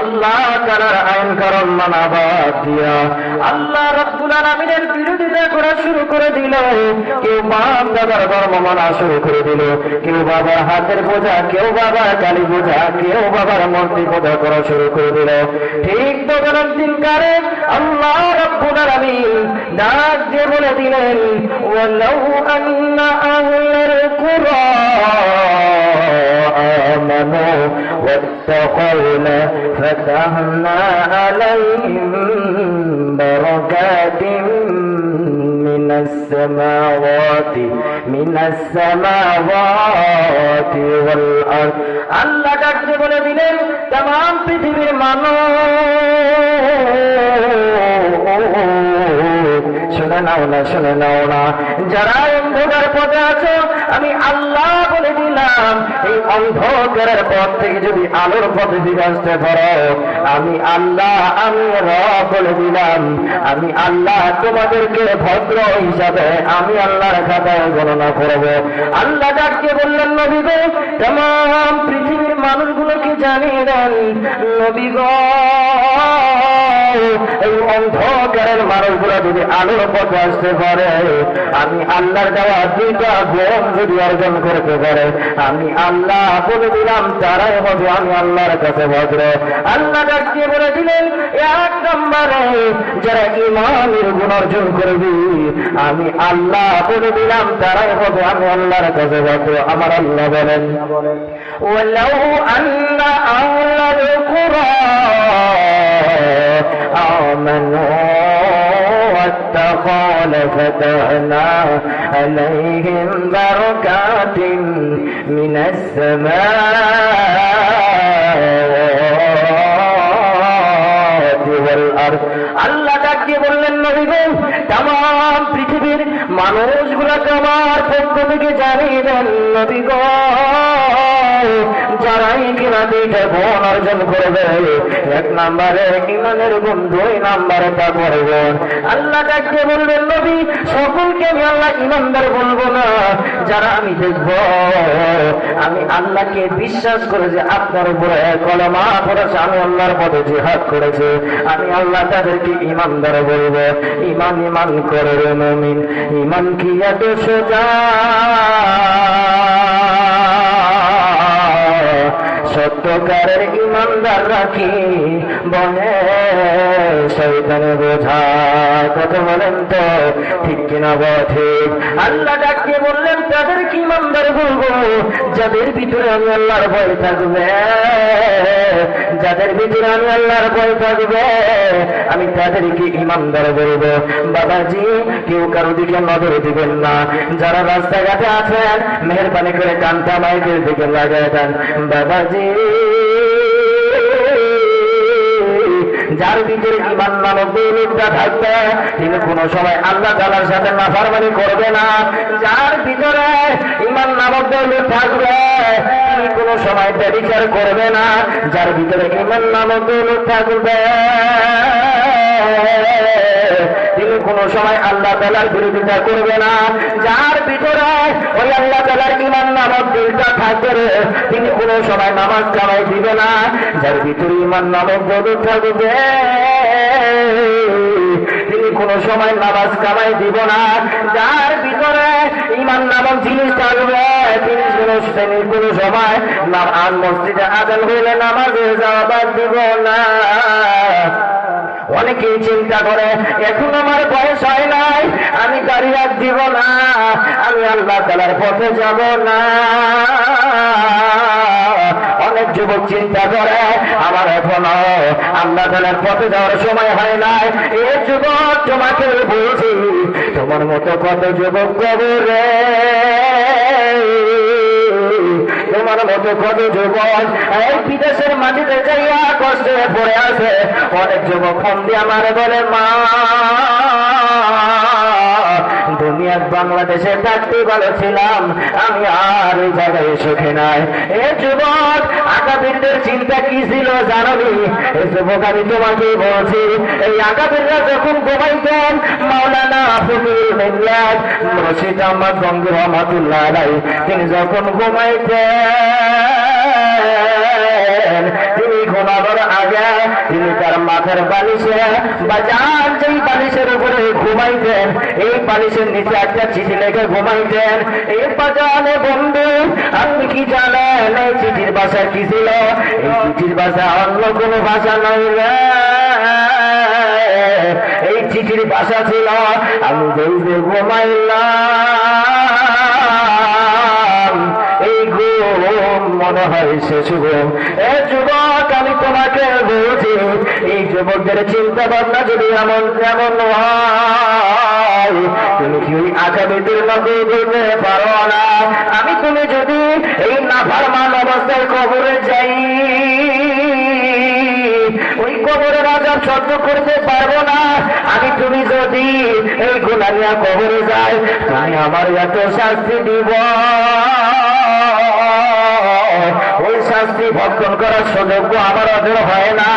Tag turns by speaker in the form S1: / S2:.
S1: আল্লাহ তালার আইন কারণ মানা বাদ দিয়া আল্লাহ রব্বুল আলমিনের বিরোধিতা করা শুরু করে দিল। কেউ বাপ দাদার ধর্ম মানা শুরু করে দিল। কেউ বাবার হাতের বোঝা, কেউ বাবার কালী বোঝা, কেউ বাবার মূর্তি পূজা করা শুরু করে দিল। ঠিক তখন দিনকারে আল্লাহ রব্বুল আলমিন ডাক দিয়ে বলে দিলেন, ওয়ালাউ আন্না আহলাল কুরা آمنوا واتقوا لفتحنا عليهم بركات من السماوات من السماوات والأرض আল্লাহ ডাকতে বলে দিলেন তাম পৃথিবীর মানুষ শুনে নাও না শুনে নাও না যারা অন্ধকার পথে আছো আমি আল্লাহ বলে দিলাম এই অন্ধকারের পথ থেকে যদি আলোর পথে ফিরে পারো, আমি আল্লাহ, আমি রব বলে দিলাম। আমি আল্লাহ তোমাদেরকে ভদ্র হিসাবে আমি আল্লাহর খাতায় গণনা করব। আল্লাহ ডাককে বললেন নবীবে তেমন পৃথিবীর মানুষগুলোকে জানিয়ে দেন নবী গো অন্ধকারের মানুষগুলো যদি আলোর পথে আসতে পারে আমি আল্লাহর দেওয়া দুইটা গুণ যদি অর্জন করতে পারে আমি আল্লাহ বলে দিলাম তারাই হবে আমি আল্লাহর কাছে ভদ্র আল্লাহ ডাকিয়ে বলে দিলেন এক নম্বরে যারা ইমানের গুণ অর্জন করবি আমি আল্লাহ বলে দিলাম তারাই হবে আমি আল্লাহর কাছে ভদ্র আমার আল্লাহ বলেন ولو أن أهل القرى آمنوا واتقوا لفتحنا عليهم بركات من السماء. পর আল্লাহ ডাকিয়ে বললেন, নবী গো তাম পৃথিবীর মানুষগুলোকে আমার পক্ষ থেকে জানিয়ে দেন যারাই কিনা দুইটা গুণ অর্জন করবে, এক নাম্বারে ইমানের গুণ দুই নাম্বারে তা করবে আল্লাহ ডাকিয়ে বললেন, নবী, সকলকে আমি আল্লাহ ইমানদার বলব না, যারা আমি দেখব, আমি আল্লাহকে বিশ্বাস করে যে আপনার উপরে কলমা করেছে আমি আল্লাহর পথে জিহাদ করেছে, আমি আল্লাহ তাদেরকে ইমানদার বলব ইমান ইমান করে রে মমিন ইমান কি এত সোজা? সত্যকারের ইমানদার রাখি বনে শৈতানে বোঝা, কথা বলেন তো, ঠিক কিনা ঠিক আল্লাহ ডাকিয়ে বললেন তাদের কি ইমানদার বলব, যাদের ভিতরে আমি আল্লাহর ভয় থাকবে। যাদের ভিতরে আমি আল্লাহর ভয় থাকবে, আমি তাদেরকে ইমানদার বলব বাবাজি, কেউ কারও দিকে নজর দিবেন না। যারা রাস্তাঘাটে আছেন, মেহরবানি করে কান্তা মাইকের দিকে লাগাই দেন। বাবাজি যার ভিতরে ইমান নামক দৌলতটা থাকবে, তিনি কোন সময় আল্লাহ তালার সাথে নাফারমানি করবে না। যার ভিতরে ইমান নামক দৌলত থাকবে, তিনি কোন সময় ব্যবচার করবে না। যার ভিতরে ইমান নামক দৌলত থাকবে। সময় আল্লাহ তালার বিরোধিতা করবে না। যার ভিতরে ওই আল্লাহ তালার ইমান নামক দিলটা থাকবে তিনি কোন সময় নামাজ কামাই দিবে না। যার ভিতরে ইমান নামক দৌলত থাকবে, তিনি কোন সময় নামাজ কামাই দিব না। যার ভিতরে ইমান নামক জিনিস থাকবে, তিনি কোন তিনি কোন সময় নাম আর মসজিদে আদান হইলে নামাজে যাওয়া বাদ দিব না। অনেকেই চিন্তা করে, এখন আমার বয়স হয় নাই, আমি দাঁড়িয়ে দিব না, আমি আল্লাহ তালার পথে যাব না। অনেক যুবক চিন্তা করে, আমার এখনও আল্লাহ তালার পথে যাওয়ার সময় হয় নাই। এ যুবক, তোমাকে বলছি, তোমার মতো কত যুবক কবরে তোমার মতো কত যুবক, এই বিদেশের মাটিতে যাইয়া কষ্টে পড়ে আছে অনেক যুবক ফোন দিয়ে আমার বলে, মা, দুনিয়ার বাংলাদেশে থাকতে ভালো ছিলাম আমি আর ওই জায়গায় সুখে নাই। এ যুবক আগামীদের চিন্তা কি ছিল জানবি এ যুবক, আমি তোমাকে বলছি, এই আগামীরা যখন ঘুমাইতেন, মাওলানা ফকির মিল্লাত রশিদ আহমদ গঙ্গির রহমাতুল্লাহ তিনি যখন ঘুমাইতেন তিনি ঘুমাই তিনি তার মাথার বালিশে বা যার যেই বালিশের উপরে ঘুমাইতেন, এই বালিশের নিচে একটা চিঠি লেখে ঘুমাইতেন। এই পাজানে বন্ধু, আপনি কি জানেন, এই চিঠির ভাষা কি ছিল? এই চিঠির ভাষা অন্য কোনো ভাষা নয় এই চিঠির ভাষা ছিল, আমি বলব ঘুমাইলাম মনে হয় সে ঘুম এ যুবক, আমি তোমাকে বলছি, এই যুবকদের চিন্তা ভাবনা যদি এমন তেমন তুমি কি ওই আগামীদের মধ্যে বলতে পারো না? আমি তুমি যদি এই নাফারমান অবস্থায় কবরে যাই, ওই কবরের আজাব সহ্য করতে পারব না। আমি তুমি যদি এই গুণানিয়া কবরে যাই, তাই আমার এত শাস্তি দিব। ভক্ষণ করার সুযোগ্য আমার অধীন হয় না।